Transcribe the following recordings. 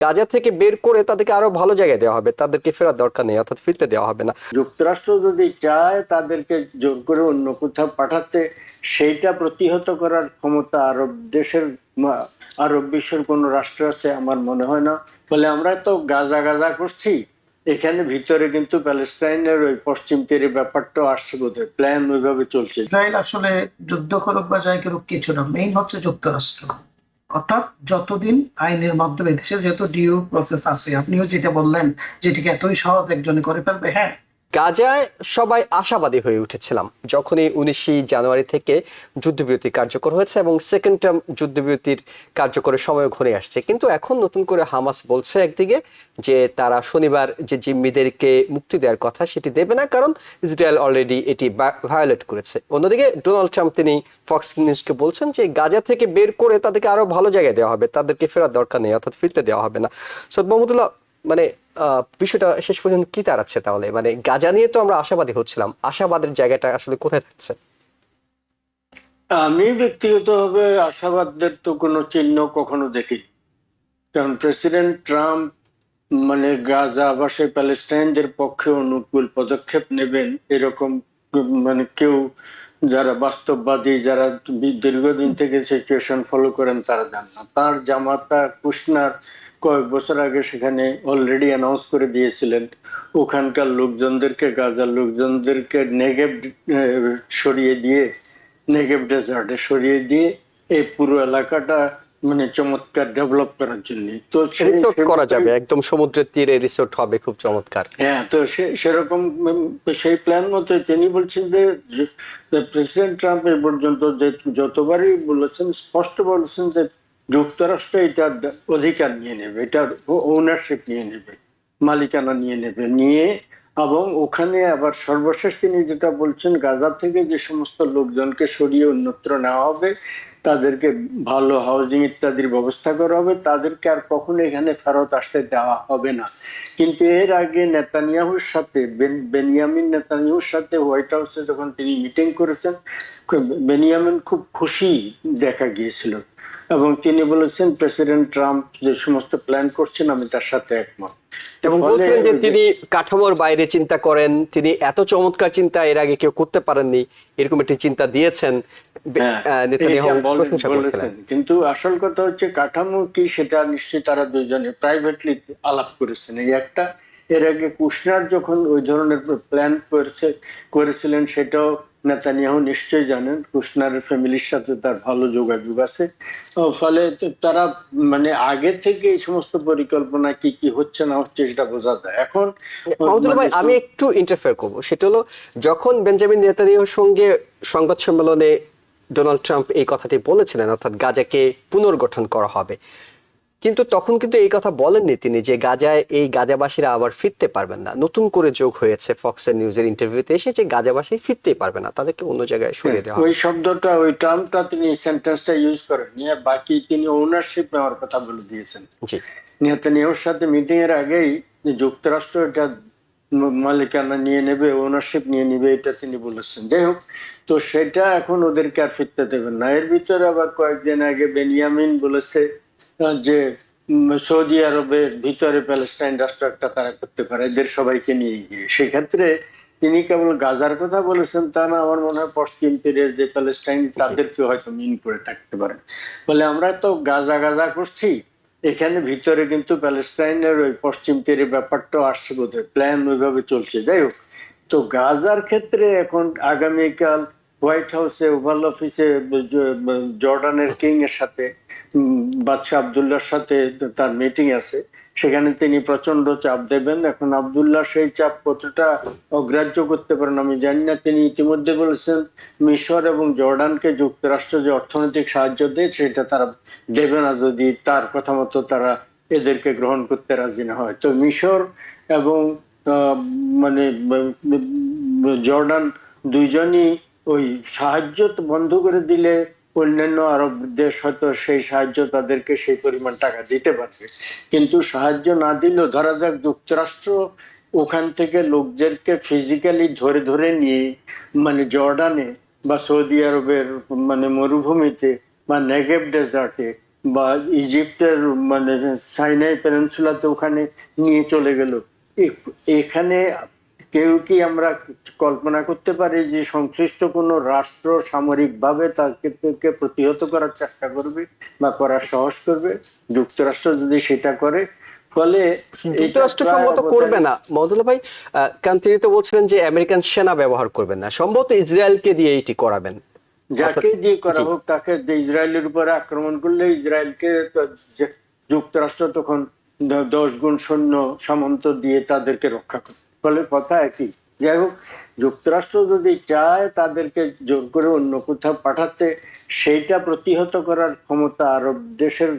গাজা থেকে বের করে তাদেরকে আরও ভালো জায়গায় দেওয়া হবে তাদেরকে ফেরার দরকার নেই অর্থাৎ ফিরতে দেওয়া হবে না। যুক্তরাষ্ট্র যদি চায় তাদেরকে জোর করে অন্য কোথাও পাঠাতে সেইটা প্রতিহত করার ক্ষমতা আরব দেশের আরব বিশ্বের কোন রাষ্ট্র আছে আমার মনে হয় না। ফলে আমরা তো গাজা গাজা করছি এখানে ভিতরে কিন্তু প্যালেস্টাইনের ওই পশ্চিম তীরে ব্যাপারটা আসছে বোধহয় প্ল্যান ওইভাবে চলছে। ইসরায়েল আসলে যুদ্ধ করুক বা যাই করুক কিছু না মেইন হচ্ছে যুক্তরাষ্ট্র। অর্থাৎ যতদিন আইনের মাধ্যমে দেশে যেহেতু ডিউ প্রসেস আছে, আপনিও যেটা বললেন, যেটিকে এতই সহজ একজনে করে ফেলবে হ্যাঁ? গাজায় সবাই আশাবাদী হয়ে উঠেছিলাম। যখনই উনিশে জানুয়ারি থেকে যুদ্ধবিরতি কার্যকর হয়েছে এবং সেকেন্ড টার্ম যুদ্ধবিরতির কার্যকরের সময় ঘনিয়ে আসছে। কিন্তু এখন নতুন করে হামাস বলছে একদিকে যে তারা শনিবার যে জিম্মিদেরকে মুক্তি দেওয়ার কথা সেটি দেবে না, কারণ ইসরায়েল অলরেডি এটি ভায়োলেট করেছে। অন্যদিকে ডোনাল্ড ট্রাম্প তিনি ফক্স নিউজকে বলছেন যে গাজা থেকে বের করে তাদেরকে আরও ভালো জায়গায় দেওয়া হবে। তাদেরকে ফেরার দরকার নেই, অর্থাৎ ফিরতে দেওয়া হবে না। সৈয়দ মোহাম্মদুল্লাহ মানে বিষয়টা শেষ পর্যন্ত কি দাঁড়াচ্ছে তাহলে? মানে গাজা নিয়ে তো আমরা আশাবাদী হচ্ছিলাম। আশাবাদের জায়গাটা আসলে কোথায় থাকছে? আমি ব্যক্তিগতভাবে আশাবাদদের তো কোনো চিহ্ন কখনো দেখিনি। কারণ প্রেসিডেন্ট ট্রাম্প মানে গাজা সেই প্যালেস্টাইনদের পক্ষে অনুকূল পদক্ষেপ নেবেন এরকম মানে কেউ যারা বাস্তববাদী, যারা দীর্ঘদিন থেকে সিচুয়েশন ফলো করেন, তারা জান না। তার জামাতা কুশনার কয়েক বছর আগে সেখানে অলরেডি অ্যানাউন্স করে দিয়েছিলেন, ওখানকার লোকজনদেরকে, গাজার লোকজনদেরকে নেগেভ সরিয়ে দিয়ে নেগেভ ডেজার্টে সরিয়ে দিয়ে, এই পুরো এলাকাটা মানে চমৎকার ডেভেলপ করার জন্য। তো রিসোর্ট করা যাবে একদম সমুদ্রের তীরে রিসোর্ট হবে খুব চমৎকার। হ্যাঁ তো সেরকম সেই প্ল্যান মতো তিনি বলছেন যে প্রেসিডেন্ট ট্রাম্প এ পর্যন্ত যে যতবারই বলেছেন স্পষ্ট বলেছেন যে যুক্তরাষ্ট্র এটার অধিকার নিয়ে নেবে এটার ওনারশিপ নিয়ে নেবে মালিকানা নিয়ে নেবে নিয়ে এবং ওখানে আবার সর্বশেষ তিনি যেটা বলছেন গাজা থেকে যে সমস্ত লোকজনকে সরিয়ে অন্যত্র নেওয়া হবে তাদেরকে ভালো হাউজিং ইত্যাদির ব্যবস্থা করা হবে। তাদেরকে আর কখনো এখানে ফেরত আসতে দেওয়া হবে না। কিন্তু এর আগে নেতানিয়াহুর সাথে, বেন- বেনিয়ামিন নেতানিয়াহুর সাথে হোয়াইট হাউসে যখন তিনি মিটিং করেছেন বেনিয়ামিন খুব খুশি দেখা গিয়েছিল। এবং তিনি বলেছেন প্রেসিডেন্ট ট্রাম্প যে সমস্ত প্ল্যান করছেন, আমি তার সাথে একমত। এবং বলছিলেন যে তিনি কাঠামোর বাইরে চিন্তা করেন তিনি এত চমৎকার চিন্তা এর আগে কেউ করতে পারেননি এরকম একটি চিন্তা দিয়েছেন হ্যাঁ। কিন্তু আসল কথা হচ্ছে কাঠামো কি সেটা নিশ্চয়ই তারা দুজনে প্রাইভেটলি আলাপ করেছেন এই একটা এর আগে কুশনার যখন ওই ধরনের প্ল্যান করেছে করেছিলেন সেটাও নেতানিয়াহু নিশ্চয়ই জানেন কুশনার ফ্যামিলির সাথে তার ভালো যোগাযোগ আছে। ফলে তারা মানে আগে থেকে এই সমস্ত পরিকল্পনা কি কি হচ্ছে না হচ্ছে সেটা বোঝা যায়। এখন আমি একটু ইন্টারফেয়ার করব। সেটা হলো, যখন বেঞ্জামিন নেতানিয়াহুর সঙ্গে সংবাদ সম্মেলনে ডোনাল্ড ট্রাম্প এই কথাটি বলেছিলেন, অর্থাৎ গাজাকে পুনর্গঠন করা হবে কিন্তু তখন কিন্তু এই কথা বলেননি তিনি যে গাজায় এই গাজাবাসীরা আবার ফিরতে পারবেন না। নতুন করে যোগ হয়েছে ফক্সের নিউজের ইন্টারভিউতে এসে যে গাজাবাসী ফিরতেই পারবে না তাদেরকে অন্য জায়গায় সরিয়ে দেওয়া ওই শব্দটা ওই টার্মটা তিনি সেন্টেন্সটা ইউজ করেন। নিয়ে বাকি তিনি ওনারশিপ নেওয়ার কথা বলে দিয়েছেন। জি। নেতানিয়াহুর সাথে মিটিং এর আগেই যুক্তরাষ্ট্র এটা মালিকানা নিয়ে নেবে ওনারশিপ নিয়ে নেবে এটা তিনি বলেছেন। যাই হোক তো সেটা এখন ওদেরকে আর ফিরতে দেবেন না। এর ভিতরে আবার কয়েকদিন আগে বেনিয়ামিন বলেছে যে সৌদি আরবের ভিতরে প্যালেস্টাইন রাষ্ট্র একটা তারা করতে পারে, এদের সবাইকে নিয়ে গিয়ে। সেক্ষেত্রে তিনি কেবল গাজার কথা বলেছেন তা না, আমার মনে হয় পশ্চিম তীরের যে প্যালেস্টাইন তাদেরকে হয়তো মিন করে থাকতে পারে। বলে আমরা তো গাজা গাজা করছি, এখানে ভিতরে কিন্তু প্যালেস্টাইনের ওই পশ্চিম তীরে ব্যাপারটা আসছে বোধহয়, প্ল্যান ওইভাবে চলছে। যাই হোক, তো গাজার ক্ষেত্রে এখন আগামীকাল হোয়াইট হাউসে, ওভাল অফিসে জর্ডানের কিং এর সাথে বাদশাহ আবদুল্লাহর সাথে তার মিটিং আছে। সেখানে তিনি প্রচণ্ড চাপ দেবেন। এখন আবদুল্লাহ সেই চাপ কতটা অগ্রাহ্য করতে পারেন আমি জানি না। তিনি ইতিমধ্যে বলেছেন, মিশর এবং জর্ডানকে যুক্তরাষ্ট্র যে অর্থনৈতিক সাহায্য দেয়, সেটা তারা দেবে না যদি তার কথা মতো তারা এদেরকে গ্রহণ করতে রাজি না হয়। তো মিশর এবং মানে জর্ডান দুইজনই ওই সাহায্য বন্ধ করে দিলে অন্যান্য আরব দেশ হয়তো সেই সাহায্য তাদেরকে সেই পরিমাণ টাকা দিতে পারবে। কিন্তু সাহায্য না দিলেও ধরা যাক যুক্তরাষ্ট্র ওখান থেকে লোকদেরকে ফিজিক্যালি ধরে ধরে নিয়ে মানে জর্ডানে বা সৌদি আরবের মানে মরুভূমিতে বা নেগেভ ডেজার্টে বা ইজিপ্টের মানে সাইনাই পেনিনসুলাতে ওখানে নিয়ে চলে গেল। এখানে কেউ কি আমরা কল্পনা করতে পারি যে সংশ্লিষ্ট কোনো রাষ্ট্র সামরিকভাবে তাকে প্রতিহত করার চেষ্টা করবে বা করার সাহস করবে? যুক্তরাষ্ট্র যদি সেটা করে ফলে যুক্তরাষ্ট্র সম্ভবত করবে না। মহদুল্লাহ ভাই কারণ তিনি তো বলছিলেন যে আমেরিকান সেনা ব্যবহার করবেন না। সম্ভবত ইসরায়েলকে দিয়ে এটি করাবেন। যাকে দিয়ে করা হোক তাকে যে ইসরায়েলের উপরে আক্রমণ করলে ইসরায়েলকে যুক্তরাষ্ট্র তখন দশ গুণ সৈন্য সামন্ত দিয়ে তাদেরকে রক্ষা করে ফলে কথা একই। যাই হোক, যুক্তরাষ্ট্র যদি চায় তাদেরকে জোর করে অন্য কোথাও পাঠাতে, সেইটা প্রতিহত করার ক্ষমতা আরব দেশের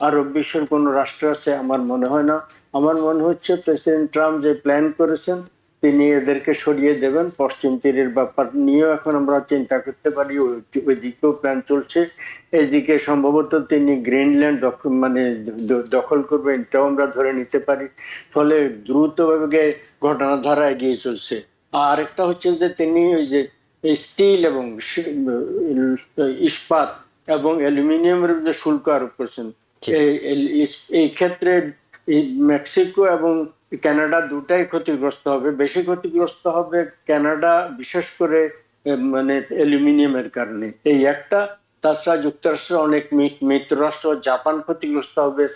আরব বিশ্বের কোন রাষ্ট্র আছে আমার মনে হয় না। আমার মনে হচ্ছে প্রেসিডেন্ট ট্রাম্প যে প্ল্যান করেছেন তিনি এদেরকে সরিয়ে দেবেন পশ্চিম তীরের ব্যাপার নিয়েও এখন আমরা চিন্তা করতে পারি ওইদিকেও প্ল্যান চলছে। এদিকে সম্ভবত তিনি গ্রিনল্যান্ড মানে দখল করবেন এটাও আমরা ধরে নিতে পারি। ফলে দ্রুতভাবে ঘটনাধারা এগিয়ে চলছে। আর একটা হচ্ছে যে তিনি ওই যে স্টিল এবং ইস্পাত এবং অ্যালুমিনিয়ামের যে শুল্ক আরোপ করছেন এই- ক্ষেত্রে মেক্সিকো এবং কানাডা দুটাই ক্ষতিগ্রস্ত হবে। বেশি ক্ষতিগ্রস্ত হবে কানাডা, বিশেষ করে মানে অ্যালুমিনিয়ামের কারণে। এই একটা তাছাড়া যুক্তরাষ্ট্র অনেক মি- মিত্র রাষ্ট্র জাপান ক্ষতিগ্রস্ত হবে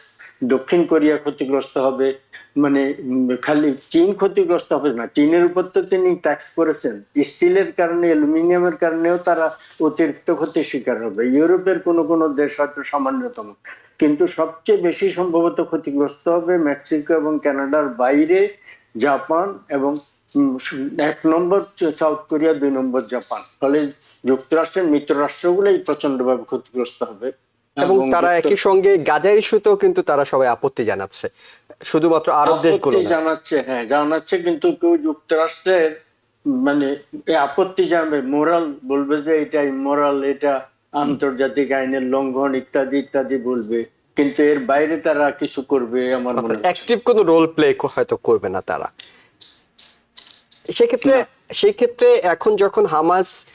দক্ষিণ কোরিয়া ক্ষতিগ্রস্ত হবে মানে খালি চীন ক্ষতিগ্রস্ত হবে না। চীনের উপর তো তিনি ট্যাক্স করেছেন। স্টিলের কারণে, অ্যালুমিনিয়ামের কারণেও তারা অতিরিক্ত ক্ষতির শিকার হবে। ইউরোপের কোনো কোনো দেশ হয়তো সামান্যতম। কিন্তু সবচেয়ে বেশি সম্ভবত ক্ষতিগ্রস্ত হবে মেক্সিকো এবং কানাডার বাইরে, জাপান এবং এক নম্বর সাউথ কোরিয়া দুই নম্বর জাপান ফলে যুক্তরাষ্ট্রের মিত্র রাষ্ট্রগুলোই প্রচন্ডভাবে ক্ষতিগ্রস্ত হবে। এবং তারা একই সঙ্গে গাজার ইস্যুতেও কিন্তু তারা সবাই আপত্তি জানাচ্ছে। শুধুমাত্র আরব দেশগুলো জানাচ্ছে হ্যাঁ জানাচ্ছে কিন্তু কেউ যুক্তরাষ্ট্রের মানে আপত্তি জানাবে মোরাল বলবে যে এটা ইমোরাল এটা আন্তর্জাতিক আইনের লঙ্ঘন ইত্যাদি ইত্যাদি বলবে। কিন্তু এর বাইরে তারা কিছু করবে আমার মনে হয় অ্যাক্টিভ কোনো রোল প্লে হয়তো করবে না তারা। সেক্ষেত্রে সেই ক্ষেত্রে এখন যখন হামাস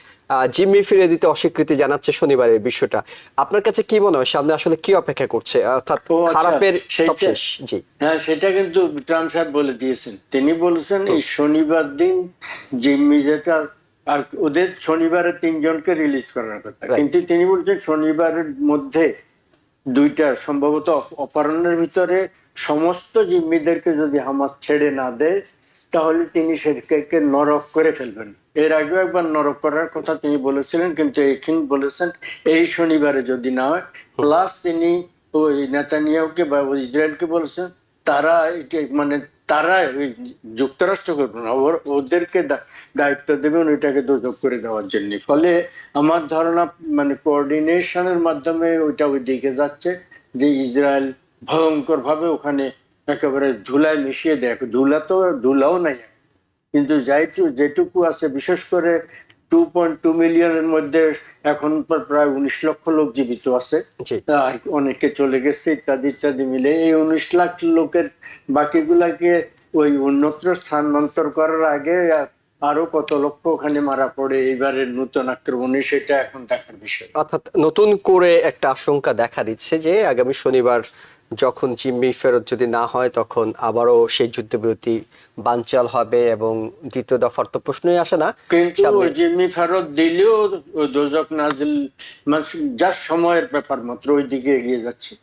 জিম্মি ফিরে দিতে অস্বীকৃতি জানাচ্ছে শনিবারের বিষয়টা আপনার কাছে কি মনে হয়? সামনে আসলে কি অপেক্ষা করছে? অর্থাৎ আচ্ছা, খারাপের সেইটা- সব শেষ জি। হ্যাঁ সেটা কিন্তু ট্রাম্প সাহেব বলে দিয়েছেন। তিনি বলেছেন এই শনিবার দিন জিম্মি যেটা আর ওদের শনিবারে তিনজনকে রিলিজ করার কথা। কিন্তু তিনি বলছেন শনিবারের মধ্যে দুইটা সম্ভবত অপ- অপরাহ্নের ভিতরে সমস্ত জিম্মিদেরকে যদি হামাস ছেড়ে না দেয় তাহলে তিনি সেটাকে নরক করে ফেলবেন। এর আগেও একবার নরক করার কথা তিনি বলেছিলেন, কিন্তু এখন বলেছেন, এই শনিবারে যদি না হয় প্লাস তিনি ওই নেতানিয়াহুকে বা ইসরায়েলকে বলেছেন, তারা এটা মানে তারা ওই যুক্তরাষ্ট্র করবে ওদেরকে দায়িত্ব দেবেন ওইটাকে দোজক করে দেওয়ার জন্য। ফলে আমার ধারণা মানে কোঅর্ডিনেশনের মাধ্যমে ওইটা ওই দিকে যাচ্ছে, যে ইসরায়েল ভয়ঙ্কর ভাবে ওখানে একেবারে ধুলায় মিশিয়ে দেয়। ধুলা তো ধুলাও নাই। কিন্তু যাইটু যেটুকু আছে বিশেষ করে টু পয়েন্ট টু মিলিয়নের মধ্যে এখন প্র- প্রায় উনিশ লক্ষ লোক জীবিত আছে। আর অনেকে চলে গেছে ইত্যাদি ইত্যাদি মিলে। এই উনিশ লাখ লোকের বাকিগুলাকে ওই অন্যত্র স্থানান্তর করার আগে আরও কত লক্ষ ওখানে মারা পড়ে এবারের নতুন আক্রমণে সেটা এখন দেখার বিষয়। অর্থাৎ নতুন করে একটা আশঙ্কা দেখা দিচ্ছে যে আগামী শনিবার যখন জিম্মি ফেরত যদি না হয় তখন আবারও সেই যুদ্ধবিরতি বানচাল হবে এবং দ্বিতীয় দফার তো প্রশ্নই আসে না। কিন্তু জিম্মি ফেরত দিলেও দোজক নাজিল মানে যার সময়ের ব্যাপার মাত্র ওই দিকে এগিয়ে যাচ্ছে।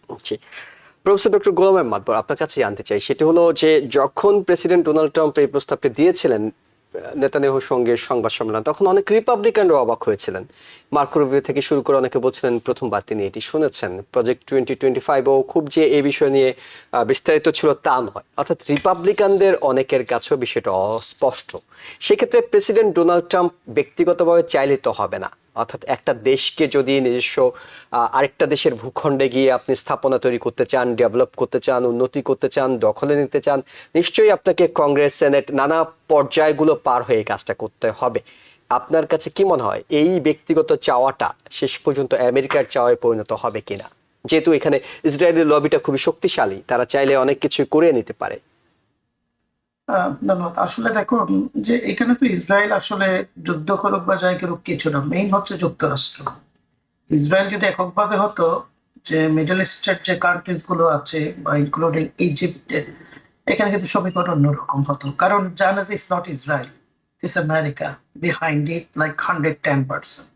প্রফেসর ডক্টর গোলাম আহমদ আপনার কাছে জানতে চাই সেটি হলো যে যখন প্রেসিডেন্ট ডোনাল্ড ট্রাম্প এই প্রস্তাবটি দিয়েছিলেন নেতানিয়াহুর সঙ্গে সংবাদ সম্মেলন। তখন অনেক রিপাবলিকানরা অবাক হয়েছিলেন। মার্কো থেকে শুরু করে অনেকে বলছিলেন, প্রথমবার তিনি এটি শুনেছেন। প্রজেক্ট টোয়েন্টি টোয়েন্টি ফাইভও খুব যে এই বিষয় নিয়ে বিস্তারিত ছিল তা নয়। অর্থাৎ রিপাবলিকানদের অনেকের কাছেও বিষয়টা অস্পষ্ট সেক্ষেত্রে প্রেসিডেন্ট ডোনাল্ড ট্রাম্প ব্যক্তিগতভাবে চাইলে তো হবে না। অর্থাৎ একটা দেশকে যদি নিজস্ব আরেকটা দেশের ভূখণ্ডে গিয়ে আপনি স্থাপনা তৈরি করতে চান, ডেভেলপ করতে চান, উন্নতি করতে চান, দখলে নিতে চান, নিশ্চয়ই আপনাকে কংগ্রেস, সেনেট নানা পর্যায়গুলো পার হয়ে কাজটা করতে হবে। আপনার কাছে কি মনে হয়, এই ব্যক্তিগত চাওয়াটা শেষ পর্যন্ত আমেরিকার চাওয়ায় পরিণত হবে কিনা? যেহেতু এখানে ইসরায়েলের লবিটা খুবই শক্তিশালী, তারা চাইলে অনেক কিছু করে নিতে পারে। ধন্যবাদ। আসলে দেখো উম, যে এখানে তো ইসরায়েল আসলে যুদ্ধ করুক বা যাই করুক কিছু না। মেইন হচ্ছে যুক্তরাষ্ট্র। ইসরায়েল যদি এককভাবে হতো যে মিডল ইস্টের যে কান্ট্রিজগুলো আছে বা ইনক্লুডিং ইজিপ্টের এখানে কিন্তু সমীকরণ অন্যরকম হতো। কারণ জানাজ is not Israel is America behind it like hundred ten percent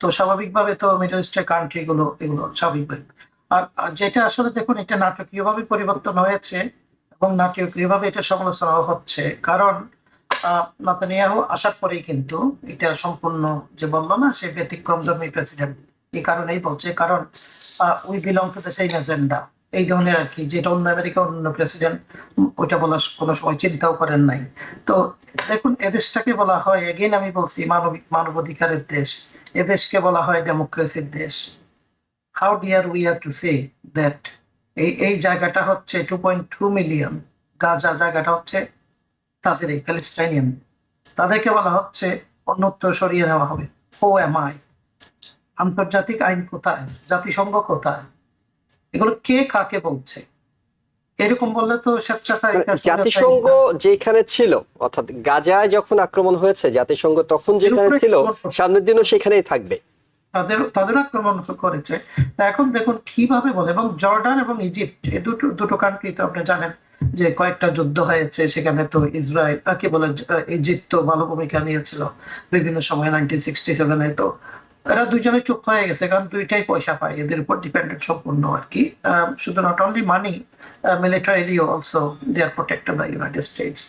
তো স্বাভাবিকভাবে তো মিডল ইস্টের কান্ট্রি গুলো এগুলো স্বাভাবিক আর আর যেটা আসলে দেখুন এটা নাটকীয়ভাবে পরিবর্তন হয়েছে। এবং নাটকীয়ভাবে এটা সমালোচনা হচ্ছে? কারণ নাতানিয়াহু আসার পরেই কিন্তু এটা সম্পূর্ণ যে বলল না, সে ব্যতিক্রম ধর্মী প্রেসিডেন্ট, এই কারণেই বলছে। কারণ we belong to the same agenda এই ধরনের আর কি, যেটা অন্য আমেরিকা, অন্য প্রেসিডেন্ট, ওইটা বলার কোনো সময় চিন্তাও করেন নাই। তো দেখুন, এদেশটাকে বলা হয় এগেইন আমি বলছি, মানবিক, মানবাধিকারের দেশ। এদেশকে বলা হয় ডেমোক্রেসির দেশ। How dare we are to say that এই এই জায়গাটা হচ্ছে two point two million Gaza জায়গাটা হচ্ছে তাদের এই প্যালেস্টাইনিয়ান তাদেরকে বলা হচ্ছে অন্যত্র সরিয়ে নেওয়া হবে। ও এম আই আন্তর্জাতিক আইন কোথায়? জাতিসংঘ কোথায়? এগুলো কে কাকে বলছে? এরকম বললে তো স্বেচ্ছাচারী মানে জাতিসংঘ যেখানে ছিল অর্থাৎ গাজায় যখন আক্রমণ হয়েছে জাতিসংঘ তখন যেখানে ছিল সামনের দিনও সেখানেই থাকবে। তাদের তাদের আক্রমণ করেছে। তা এখন দেখুন কীভাবে বলে, এবং জর্ডান এবং ইজিপ্ট এই দুটো দুটো কান্ট্রি তো আপনি জানেন যে কয়েকটা যুদ্ধ হয়েছে, সেখানে তো ইসরায়েল কি বলে ইজিপ্ত তো ভালো ভূমিকা নিয়েছিল। বিভিন্ন সময় নাইনটিন সিক্সটি সেভেনে তো এরা দুজনে চুপ হয়ে গেছে, কারণ দুইটাই পয়সা পায়, এদের উপর ডিপেন্ডেন্ট সম্পূর্ণ আর কি। শুধু not only money militarily also they are protected by United States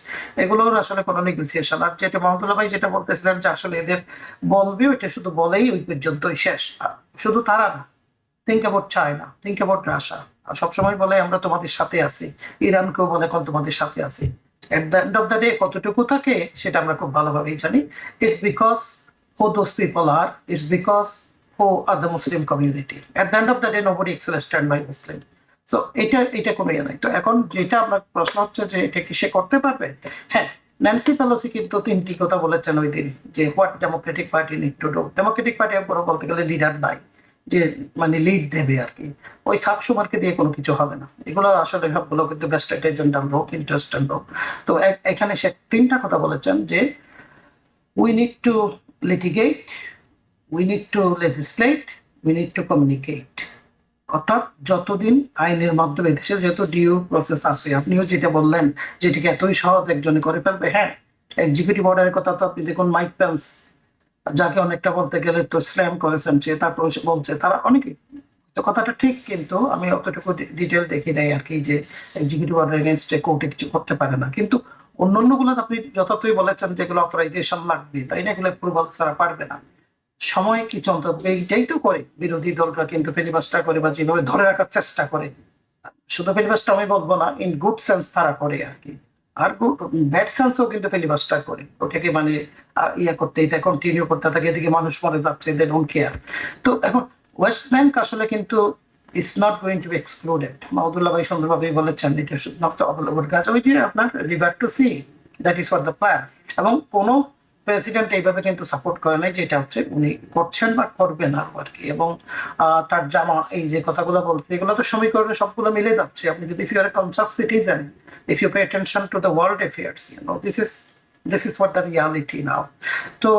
এগুলোর আসলে কোনো নেগোসিয়েশন আর যেটা মহমদুল্লাহ ভাই যেটা বলতেছিলেন যে আসলে এদের বলবে, ওইটা শুধু বলেই ওই পর্যন্তই শেষ। শুধু তারা না। Think about China think about Russia সবসময় বলে, আমরা তোমাদের সাথে আছি। ইরানকেও বলে কোন তোমাদের সাথে আছি। At the end of the day কতটুকু থাকে, সেটা আমরা খুব ভালোভাবেই জানি। It's because who those people are it's because who are the Muslim community at the end of the day nobody Excel stand by Muslim so এটা এটা কোনো ইয়ে নাই। তো এখন যেটা আপনার প্রশ্ন হচ্ছে যে এটা কি সে করতে পারবে? হ্যাঁ ন্যান্সি পেলোসি কিন্তু তিনটি কথা বলেছেন ওই দিন, যে what Democratic party need to do Democratic party বড় বলতে গেলে লিডার নাই, যে মানে লিড দেবে আর কি। ওই সাবসুমারকে দিয়ে কোনো কিছু হবে না। এগুলো আসলে সবগুলো কিন্তু বেস্টেড এজেন্ডার লোক ইন্টারেস্টেড লোক তো এখানে সে তিনটা কথা বলেছেন যে we need to litigate we need to legislate we need to communicate অর্থাৎ যতদিন আইনের মাধ্যমে দেশে যেহেতু ডিউ প্রসেস আছে, আপনিও যেটা বললেন যেটিকে এতই সহজ একজনে করে ফেলবে হ্যাঁ এক্সিকিউটিভ অর্ডারের কথা তো আপনি দেখুন মাইক পেন্স যাকে অনেকটা বলতে গেলে তো স্ল্যাম করেছেন সে, তারপর বলছে, তারা অনেকে তো কথাটা ঠিক, কিন্তু আমি অতটুকু ডিটেল দেখি নাই আর কি, যে এক্সিকিউটিভ অর্ডার এগেনস্টে কোর্টে কিছু করতে পারে না। কিন্তু অন্যান্যগুলো আপনি যথার্থই বলেছেন যেগুলো অথরাইজেশন লাগবে, তাই না? এগুলো অ্যাপ্রুভাল ছাড়া পারবে না। সময় কি চলতে এইটাই তো করে বিরোধী দলরা কিন্তু ফিলিবাস্টার করে বা যেভাবে ধরে রাখার চেষ্টা করে। শুধু ফিলিবাস্টার আমি বলব না ইন গুড সেন্স তারা করে আর কি। আর ব্যাড সেন্সও কিন্তু ফিলিবাস্টার করে। ওটাকে মানে ইয়ে করতে, এটা কন্টিনিউ করতে থাকে এদিকে মানুষ মরে যাচ্ছে দে ডোন্ট কেয়ার তো এখন ওয়েস্ট ব্যাংক আসলে কিন্তু is not going to be excluded Mahmudullah ভাই সুন্দরভাবে বলেছেন, এটা মাত্র অবলম্বন কাজ। ওই যে আপনার river to sea that is for the plan এবং কোনো প্রেসিডেন্ট এইভাবে কিন্তু সাপোর্ট করে নাই, যেটা হচ্ছে উনি করছেন বা করবেন না আর কি এবং তার জামা, এই যে কথাগুলো বলছে, এগুলো তো সমীকরণে সবগুলো মিলে যাচ্ছে। আপনি যদি if you are conscious citizen if you pay attention to the world affairs, you know, this is this is what the reality now তো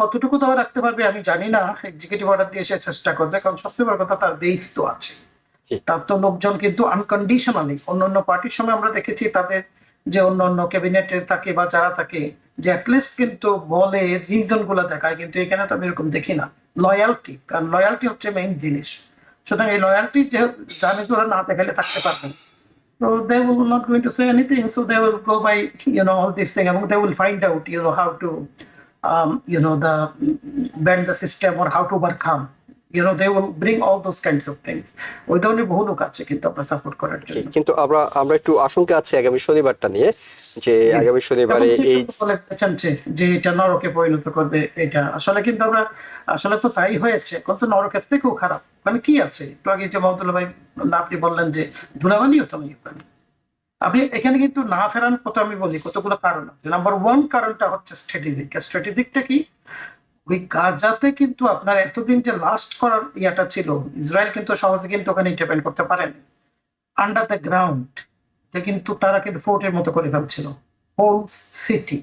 কতটুকু দাও রাখতে পারবে আমি জানি না। এক্সিকিউটিভ অর্ডার দিয়ে সে চেষ্টা করবে, কারণ সবচেয়ে বড় কথা তার বেস তো আছে। তার তো লোকজন কিন্তু আনকন্ডিশনালি অন্যান্য পার্টির সময় আমরা দেখেছি তাদের যে অন্যান্য ক্যাবিনেটে থাকে বা যারা থাকে যে অ্যাটলিস্ট কিন্তু বলে রিজনগুলো দেখায় কিন্তু এখানে তো আমি এরকম দেখি না লয়ালটি কারণ লয়ালটি হচ্ছে মেইন জিনিস সুতরাং এই লয়ালটি জানে তোরা না দেখালে থাকতে পারবে না So they will not going to say anything. So they will go by, you know, all this thing, and they will find out, you know, how to, um, you know, the bend the system or how to overcome. You know, they will bring all those kinds of things. ওই ধরনের বহু লোক আছে কিন্তু আপনার support করার জন্য। কিন্তু আমরা আমরা একটু আশঙ্কা আছে আগামী শনিবারটা নিয়ে যে আগামী শনিবারে এই সেটা বলে গেছেন যে যে এটা নরকে পরিণত করবে এটা আসলে কিন্তু আমরা আসলে তো তাই হয়েছে কত নরকের থেকেও খারাপ। মানে কি আছে? একটু আগে যে মহদুল্লাহ ভাই আপনি বললেন যে ধুলাবালিও তো নেই ওখানে আপনি এখানে কিন্তু না ফেরানোর কথা আমি বলি কতগুলো কারণ আছে। নাম্বার ওয়ান কারণটা হচ্ছে স্ট্র্যাটেজিক স্ট্র্যাটেজিকটা কি? ওই গাজাতে কিন্তু আপনার এতদিন যে লাস্ট করার ইয়াটা ছিল ইসরায়েল কিন্তু সহজে কিন্তু ওখানে ইন্টারভেন করতে পারেন। আন্ডার দ্য গ্রাউন্ড কিন্তু তারা কিন্তু ফোর্টের মতো করে ফেলছিল। Whole city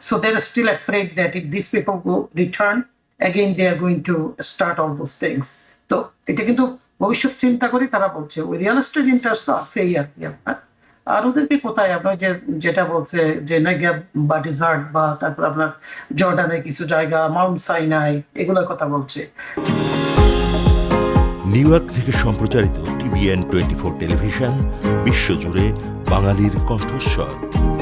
So they're still afraid that if these people go return, again they are going to start all those things. তো এটা কিন্তু ভবিষ্যৎ চিন্তা করি তারা বলছে। ওই রিয়েল এস্টেট ইন্টারেস্ট তো আছেই আর কি আপনার। আর ওদেরকে কোথায়? আপনার যে, যেটা বলছে যে নেগেব বা ডিজার্ট বা তারপর আপনার জর্ডানের কিছু জায়গা, মাউন্ট সাইনাই, এগুলোর কথা বলছে। নিউ ইয়র্ক থেকে সম্প্রচারিত টিভিএন টোয়েন্টি ফোর টেলিভিশন, বিশ্বজুড়ে বাঙালির কণ্ঠস্বর।